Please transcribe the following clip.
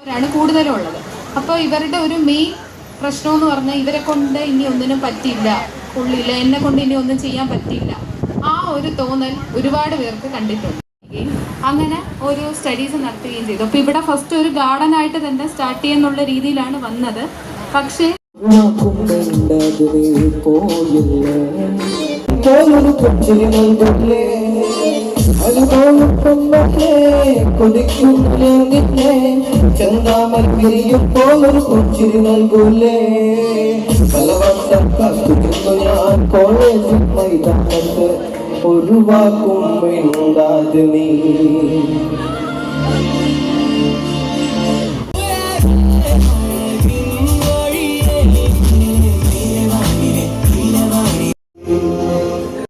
അവരാണ് കൂടുതലും ഉള്ളത് അപ്പോൾ ഇവരുടെ ഒരു മെയിൻ പ്രശ്നം എന്ന് പറഞ്ഞാൽ ഇവരെ കൊണ്ട് ഇനി ഒന്നിനും പറ്റില്ല കൊള്ളില്ല എന്നെ കൊണ്ട് ഇനി ഒന്നും ചെയ്യാൻ പറ്റില്ല ആ ഒരു തോന്നൽ ഒരുപാട് പേർക്ക് കണ്ടിട്ടുണ്ട്. അങ്ങനെ ഒരു സ്റ്റഡീസ് നടത്തുകയും ചെയ്തു. അപ്പോൾ ഇവിടെ ഫസ്റ്റ് ഒരു ഗാർഡൻ ആയിട്ട് തന്നെ സ്റ്റാർട്ട് ചെയ്യുന്നുള്ള രീതിയിലാണ് വന്നത്. പക്ഷേ പോയില്ലേ? അനുഭവം കൊണ്ടേ കൊതിക്കും നിന്നെ ചെന്താമൽ വിരിയും പോലൊരു കൊച്ചിരി നൽകൂലേ പലവട്ടം കത്തിക്കുന്നു ഞാൻ കോളേജ് മൈതാനത്ത് ഒരു വാക്കും വേണ്ടാതെ നീ